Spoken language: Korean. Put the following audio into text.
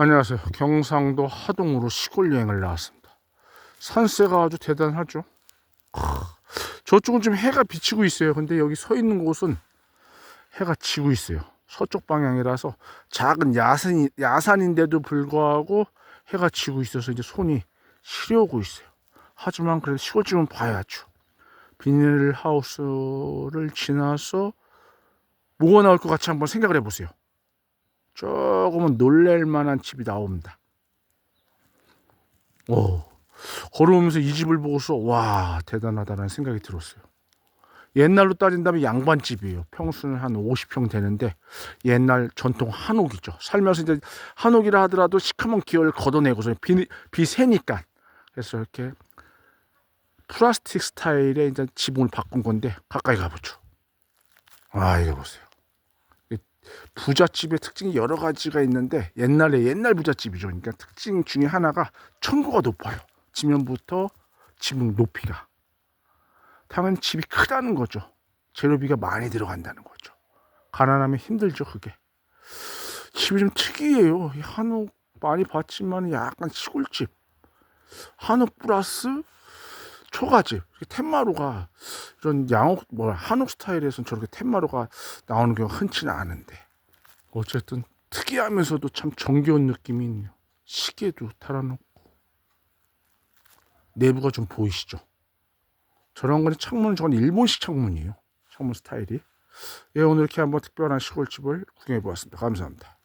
안녕하세요. 경상도 하동으로 시골 여행을 나왔습니다. 산세가 아주 대단하죠. 크, 저쪽은 좀 해가 비치고 있어요. 근데 여기 서 있는 곳은 해가 지고 있어요. 서쪽 방향이라서 작은 야산, 야산인데도 불구하고 해가 지고 있어서 이제 손이 시려오고 있어요. 하지만 그래도 시골집은 봐야죠. 비닐 하우스를 지나서 뭐가 나올 것 같이 한번 생각을 해보세요. 조금은 놀랄 만한 집이 나옵니다. 오, 걸어오면서 이 집을 보고서 와 대단하다는 생각이 들었어요. 옛날로 따진다면 양반집이에요. 평수는 한 50평 되는데 옛날 전통 한옥이죠. 살면서 이제 한옥이라 하더라도 시커먼 기어를 걷어내고서 비, 비 새니까 그래서 이렇게 플라스틱 스타일의 이제 지붕을 바꾼 건데 가까이 가보죠. 아 이거 보세요. 부잣집의 특징이 여러 가지가 있는데 옛날에 옛날 부잣집이죠. 그러니까 특징 중에 하나가 천고가 높아요. 지면부터 지붕 높이가. 당연히 집이 크다는 거죠. 재료비가 많이 들어간다는 거죠. 가난하면 힘들죠, 그게. 집이 좀 특이해요. 이 한옥 많이 봤지만 약간 시골집. 한옥 플러스 초가집. 텐마루가 이런 양옥 뭐 한옥 스타일에서는 저렇게 텐마루가 나오는 경우가 흔치는 않은데 어쨌든 특이하면서도 참 정겨운 느낌이 있네요. 시계도 달아놓고 내부가 좀 보이시죠? 저런 거는 창문은 저건 일본식 창문이에요. 창문 스타일이. 예, 오늘 이렇게 한번 특별한 시골집을 구경해 보았습니다. 감사합니다.